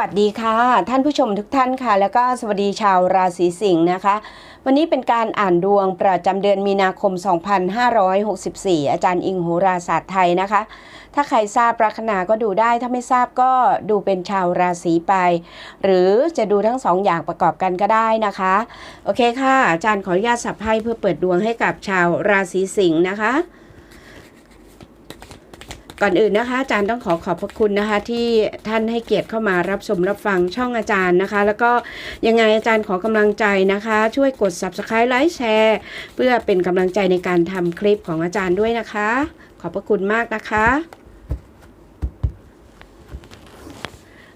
วัสดีค่ะ ท่านผู้ชมทุกท่านค่ะ แล้วก็สวัสดีชาวราศีสิงห์นะคะ วันนี้เป็นการอ่านดวงประจำเดือนมีนาคม 2564 อาจารย์อิงโหราศาสตร์ไทยนะคะ ถ้าใครทราบลัคนาก็ดูได้ถ้าไม่ทราบก็ดูเป็นชาวราศีไป หรือจะดูทั้งสองอย่างประกอบกันก็ได้นะคะ โอเคค่ะ อาจารย์ขออนุญาตสับไพ่เพื่อเปิดดวงให้กับชาวราศีสิงห์นะคะ ก่อนอื่นนะคะ อาจารย์ต้องขอขอบพระคุณนะคะ ที่ท่านให้เกียรติเข้ามารับชมรับฟังช่องอาจารย์นะคะ แล้วก็ยังไงอาจารย์ขอกำลังใจนะคะ ช่วยกด subscribe ไลค์แชร์เพื่อเป็นกำลังใจในการทำคลิปของอาจารย์ด้วยนะคะ ขอบพระคุณมากนะคะ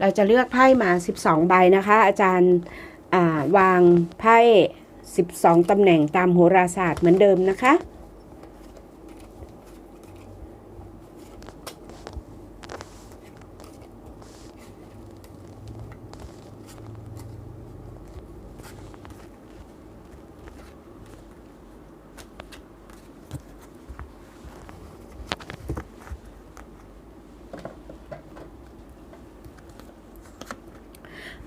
เราจะเลือกไพ่มา 12 ใบนะคะ อาจารย์าวางไพ่ 12ตำแหน่งตามโหราศาสตร์เหมือนเดิมนะคะ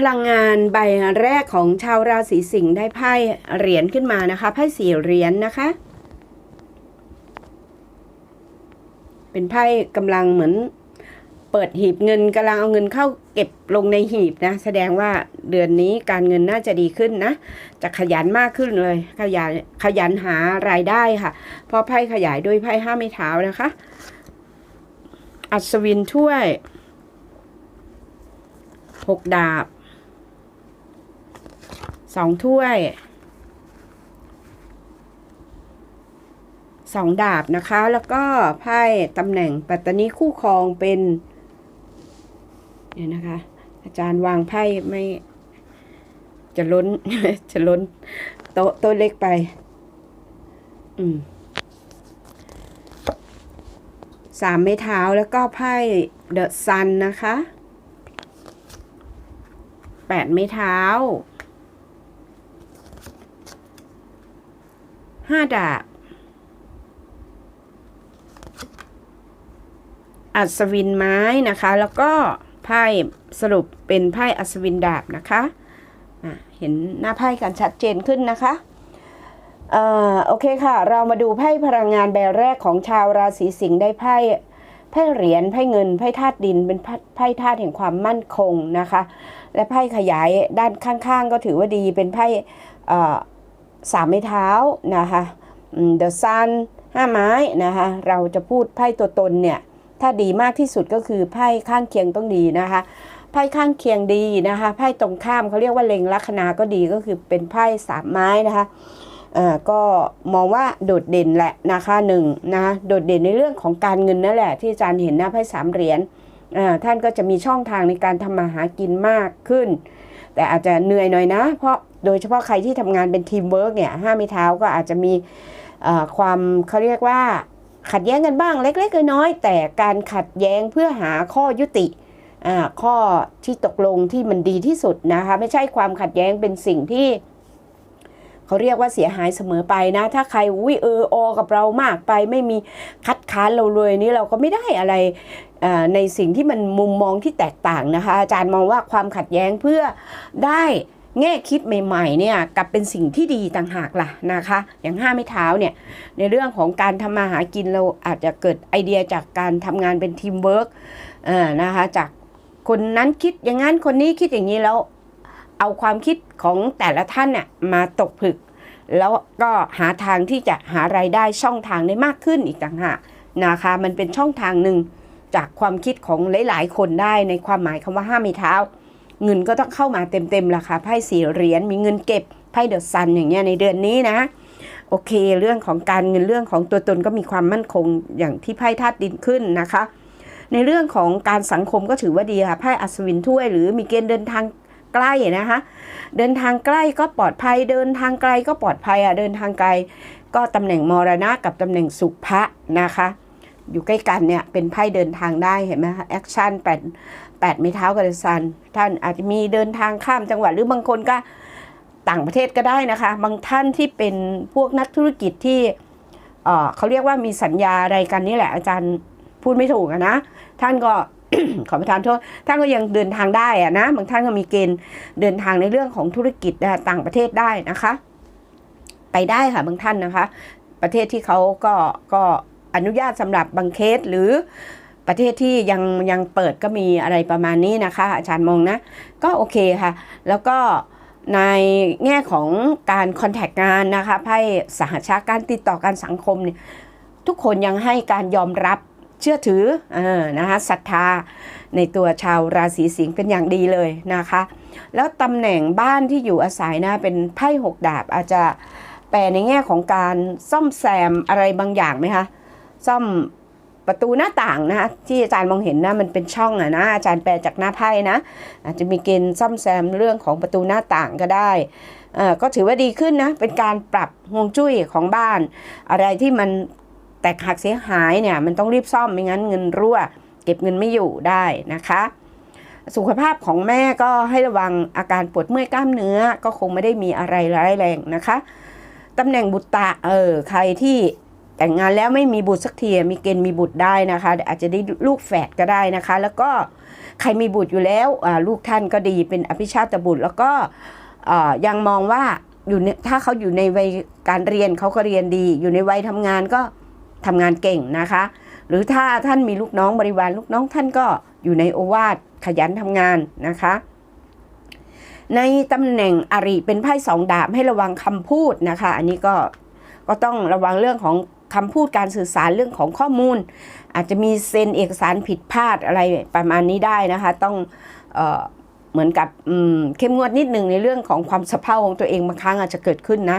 พลังงานใบแรกของชาวราศีสิงห์ได้ไพ่เหรียญขึ้นมานะคะไพ่สี่เหรียญนะคะ เป็นไพ่กำลังเหมือนเปิดหีบเงินกำลังเอาเงินเข้าเก็บลงในหีบนะ แสดงว่าเดือนนี้การเงินน่าจะดีขึ้นนะ จะขยันมากขึ้นเลย ขยันขยันหารายได้ค่ะ เพราะไพ่ขยายด้วยไพ่ห้าไม้เท้านะคะ อัศวินถ้วยหกดาบ สองถ้วยสองดาบนะคะ แล้วก็ไพ่ตำแหน่งปัตตานีคู่ครองเป็นเนี่ยนะคะ อาจารย์วางไพ่ไม่จะล้น จะล้น โต๊ะโต๊ะเล็กไป อืมสามไม้เท้าแล้วก็ไพ่เดอะซันนะคะแปดไม้เท้า ห้าดาบ อัศวินไม้นะคะ แล้วก็ไพ่สรุปเป็นไพ่อัศวินดาบนะคะอะเห็นหน้าไพ่กันชัดเจนขึ้นนะคะอ่อโอเคค่ะ เรามาดูไพ่พลังงานใบแรกของชาวราศีสิงห์ได้ไพ่ไพ่เหรียญไพ่เงินไพ่ธาตุดินเป็นไพ่ธาตุแห่งความมั่นคงนะคะ และไพ่ขยายด้านข้างๆ ก็ถือว่าดีเป็นไพ่ สามไม้เท้านะคะเดอะซันห้าไม้นะคะเราจะพูดไพ่ตัวตนเนี่ยถ้าดีมากที่สุดก็คือไพ่ข้างเคียงต้องดีนะคะไพ่ข้างเคียงดีนะคะไพ่ตรงข้ามเขาเรียกว่าเล็งลัคนาก็ดีก็คือเป็นไพ่สามไม้นะคะอ่าก็มองว่าโดดเด่นแหละนะคะหนึ่งนะะโดดเด่นในเรื่องของการเงินนั่นแหละ ที่อาจารย์เห็นน้าไพ่สามเหรียญอ่าท่านก็จะมีช่องทางในการทำมาหากินมากขึ้น แต่อาจจะเหนื่อยหน่อยนะ เพราะโดยเฉพาะใครที่ทำงานเป็นทีมเวิร์กเนี่ยห้าไม้เท้าก็อาจจะมีความเขาเรียกว่าขัดแย้งกันบ้างเล็กๆน้อยๆแต่การขัดแย้งเพื่อหาข้อยุติข้อที่ตกลงที่มันดีที่สุดนะคะไม่ใช่ความขัดแย้งเป็นสิ่งที่ เขาเรียกว่าเสียหายเสมอไปนะ ถ้าใครวิเอออกับเรามากไป ไม่มีคัดค้านเราเลยนี่เราก็ไม่ได้อะไรในสิ่งที่มันมุมมองที่แตกต่างนะคะ อาจารย์มองว่าความขัดแย้งเพื่อได้แง่คิดใหม่ๆเนี่ยกลับเป็นสิ่งที่ดีต่างหากล่ะนะคะ อย่างห้าไม่เท้าเนี่ยในเรื่องของการทำมาหากินเราอาจจะเกิดไอเดียจากการทำงานเป็นทีมเวิร์กนะคะจากคนนั้นคิดอย่างนั้นคนนี้คิดอย่างนี้แล้ว เอาความคิดของแต่ละท่านน่ยมาตกผลึก แล้วก็หาทางที่จะหารายได้ช่องทางได้มากขึ้นอีกต่างหากนะคะมันเป็นช่องทางหนึ่งจากความคิดของหลาย ๆ คนได้ในความหมายคำว่าห้ามีเท้า เงินก็ต้องเข้ามาเต็มๆราคาไพ่สี่เหรียญมีเงินเก็บไพ่เดอะซันอย่างเงี้ยในเดือนนี้นะโอเค เรื่องของการเงินเรื่องของตัวตนก็มีความมั่นคงอย่างที่ไพ่ธาตุดินขึ้นนะคะ ในเรื่องของการสังคมก็ถือว่าดีค่ะไพ่อัศวินถ้วยหรือมีเกณฑ์เดินทาง ใกล้นะคะ เดินทางใกล้ก็ปลอดภัย เดินทางไกลก็ปลอดภัยอะเดินทางไกล ก็ตำแหน่งมรณะกับตำแหน่งสุภะนะคะ อยู่ใกล้กันเนี่ยเป็นไพ่เดินทางได้เห็นไหมคะแอคชั่นแปดแปดไม้เท้ากับซันท่านอาจจะมีเดินทางข้ามจังหวัดหรือบางคนก็ต่างประเทศก็ได้นะคะ บางท่านที่เป็นพวกนักธุรกิจที่เออเขาเรียกว่ามีสัญญาอะไรกันนี่แหละอาจารย์พูดไม่ถูกนะ ท่านก็ ขอประทานโทษท่านก็ยังเดินทางได้อะนะบางท่านก็มีเกณฑ์เดินทางในเรื่องของธุรกิจต่างประเทศได้นะคะ ไปได้ค่ะบางท่านนะคะ ประเทศที่เขาก็ก็อนุญาตสำหรับบางเคสหรือประเทศที่ยังยังเปิดก็มีอะไรประมาณนี้นะคะ อาจารย์มองนะ ก็โอเคค่ะ แล้วก็ในแง่ของการคอนแทคงานนะคะไพ่สหชาติการติดต่อการสังคมเนี่ยทุกคนยังให้การยอมรับ เชื่อถืออนะคะศรัทธาในตัวชาวราศีสิงห์เป็นอย่างดีเลยนะคะ แล้วตำแหน่งบ้านที่อยู่อาศัยนะเป็นไพ่หกดาบอาจจะแปลในแง่ของการซ่อมแซมอะไรบางอย่างไหมคะซ่อมประตูหน้าต่างนะคะที่อาจารย์มองเห็นนะมันเป็นช่องอะนะอาจารย์แปลจากหน้าไพ่นะ อาจจะมีเกณฑ์ซ่อมแซมเรื่องของประตูหน้าต่างก็ได้อ่อก็ถือว่าดีขึ้นนะเป็นการปรับฮวงจุ้ยของบ้าน อะไรที่มัน แตกหักเสียหายเนี่ยมันต้องรีบซ่อมไม่งั้นเงินรั่ว เก็บเงินไม่อยู่ได้นะคะ สุขภาพของแม่ก็ให้ระวังอาการปวดเมื่อยกล้ามเนื้อก็คงไม่ได้มีอะไรร้ายแรงนะคะตำแหน่งบุตรตะเออใครที่แต่งงานแล้วไม่มีบุตรสักทีมีเกณฑ์มีบุตรได้นะคะ อาจจะได้ลูกแฝดก็ได้นะคะ แล้วก็ใครมีบุตรอยู่แล้วลูกท่านก็ดีเป็นอภิชาติบุตร แล้วก็ยังมองว่าอยู่ถ้าเขาอยู่ในวัยการเรียนเขาก็เรียนดี อยู่ในวัยทำงานก็ ทำงานเก่งนะคะ หรือถ้าท่านมีลูกน้องบริวารลูกน้องท่านก็อยู่ในโอวาทขยันทำงานนะคะ ในตำแหน่งอริเป็นไพ่สองดาบให้ระวังคำพูดนะคะ อันนี้ก็ก็ต้องระวังเรื่องของคำพูดการสื่อสารเรื่องของข้อมูล อาจจะมีเซ็นเอกสารผิดพลาดอะไรประมาณนี้ได้นะคะ ต้องเออเหมือนกับเข้มงวดนิดหนึ่งในเรื่องของความสะเพร่าของตัวเองบางครั้งอาจจะเกิดขึ้นนะ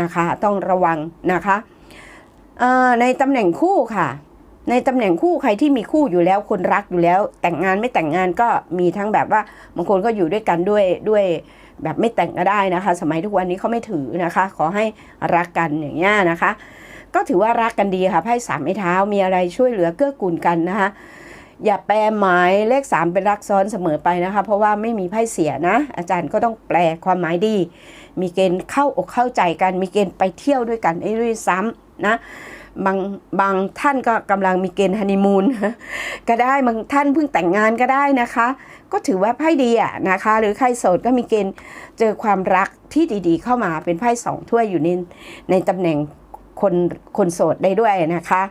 นะคะ ต้องระวังนะคะ ในตำแหน่งคู่ค่ะ ในตำแหน่งคู่ใครที่มีคู่อยู่แล้วคนรักอยู่แล้ว แต่งงานไม่แต่งงานก็มีทั้งแบบว่าบางคนก็อยู่ด้วยกันด้วยด้วยแบบไม่แต่งก็ได้นะคะ สมัยทุกวันนี้เขาไม่ถือนะคะ ขอให้รักกันอย่างนี้นะคะ ก็ถือว่ารักกันดีค่ะไพ่สามไม้เท้ามีอะไรช่วยเหลือเกื้อกูลกันนะคะอย่าแปลหมายเลข 3 เป็นรักซ้อนเสมอไปนะคะ เพราะว่าไม่มีไพ่เสียนะ อาจารย์ก็ต้องแปลความหมายดี มีเกณฑ์เข้าอกเข้าใจกัน มีเกณฑ์ไปเที่ยวด้วยกันไอ้ด้วยซ้ำนะบางบางท่านก็กำลังมีเกณฑ์ฮันนีมูนก็ได้บางท่านเพิ่งแต่งงานก็ได้นะคะ ก็ถือว่าไพ่ดีอะนะคะ หรือใครโสดก็มีเกณฑ์เจอความรักที่ดีๆ เข้ามาเป็นไพ่สองถ้วยอยู่ในในตำแหน่งคนคนโสดได้ด้วยนะคะ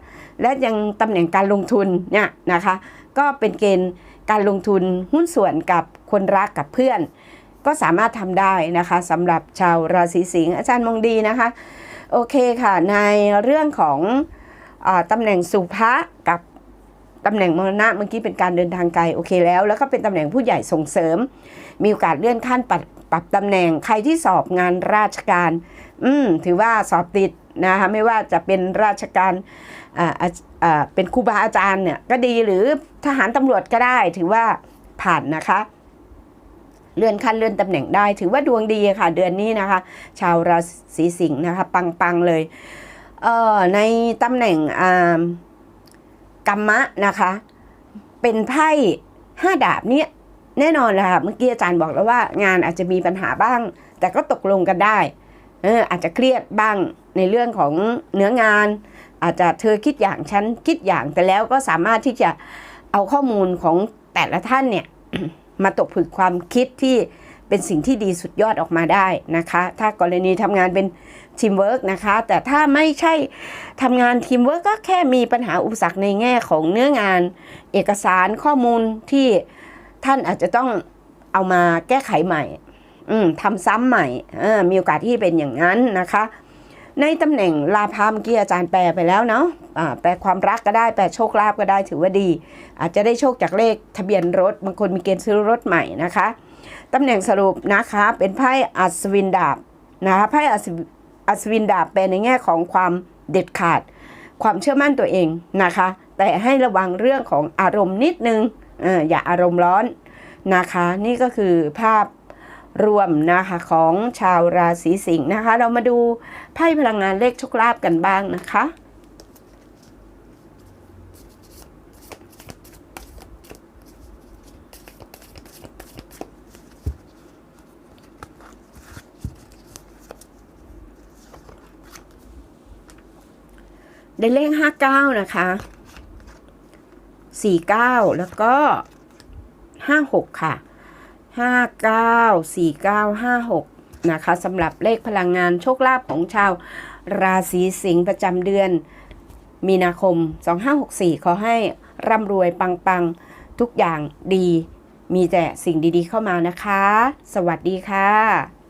และยังตำแหน่งการลงทุนเนี่ยนะคะ ก็เป็นเกณฑ์การลงทุนหุ้นส่วนกับคนรักกับเพื่อน ก็สามารถทำได้นะคะสำหรับชาวราศีสิงห์อาจารย์มงดีนะคะ โอเคค่ะ ในเรื่องของอตำแหน่งสุภะกับตำแหน่งมรณะเมื่อกี้เป็นการเดินทางไกลโอเคแล้ว แล้วก็เป็นตำแหน่งผู้ใหญ่ส่งเสริม มีโอกาสเลื่อนขั้นปรับปรับตำแหน่งใครที่สอบงานราชการ อืมถือว่าสอบติดนะคะไม่ว่าจะเป็นราชการอ่าอ่าเป็นครูบาอาจารย์เนี่ยก็ดีหรือทหารตำรวจก็ได้ถือว่าผ่านนะคะ เลื่อนขั้นเลื่อนตำแหน่งได้ถือว่าดวงดีค่ะ เดือนนี้นะคะ ชาวราศีสิงห์นะคะ ปังๆเลยเอ่อในตำแหน่งกรรมะนะคะ เป็นไพ่ห้าดาบเนี่ยแน่นอนแหละค่ะเมื่อกี้อาจารย์บอกแล้วว่างานอาจจะมีปัญหาบ้าง แต่ก็ตกลงกันได้เอออาจจะเครียดบ้างในเรื่องของเนื้องาน อาจจะเธอคิดอย่างฉันคิดอย่างแต่แล้วก็สามารถที่จะเอาข้อมูลของแต่ละท่านเนี่ยมาตกผลึกความคิดที่เป็นสิ่งที่ดีสุดยอดออกมาได้นะคะ ถ้ากรณีทำงานเป็นทีมเวิร์กนะคะ แต่ถ้าไม่ใช่ทำงานทีมเวิร์กก็แค่มีปัญหาอุปสรรคในแง่ของเนื้องาน เอกสารข้อมูลที่ท่านอาจจะต้องเอามาแก้ไขใหม่อืมทำซ้ำใหม่มีโอกาสที่เป็นอย่างนั้นนะคะ ในตำแหน่งลาภาเมื่อกี้อาจารย์แปลไปแล้วเนาะอ่าแปลความรักก็ได้ แปลโชคลาภก็ได้ถือว่าดี อาจจะได้โชคจากเลขทะเบียนรถ บางคนมีเกณฑ์ซื้อรถใหม่นะคะตำแหน่งสรุปนะคะเป็นไพ่อัศวินดาบนะคะไพ่อัศวินดาบเป็นในแง่ของความเด็ดขาด ความเชื่อมั่นตัวเองนะคะ แต่ให้ระวังเรื่องของอารมณ์นิดนึงออย่าอารมณ์ร้อนนะคะ นี่ก็คือภาพ รวมนะคะของชาวราศีสิงห์นะคะ เรามาดูไพ่พลังงานเลขโชคลาภกันบ้างนะคะได้เลขห้าเก้านะคะ49แล้วก็56ค่ะ 59 49 56 นะคะสำหรับเลขพลังงานโชคลาภของชาว ราศีสิงห์ประจำเดือน มีนาคม 2564 ขอให้ร่ำรวยปังๆ ทุกอย่างดี มีแต่สิ่งดีๆเข้ามานะคะ สวัสดีค่ะ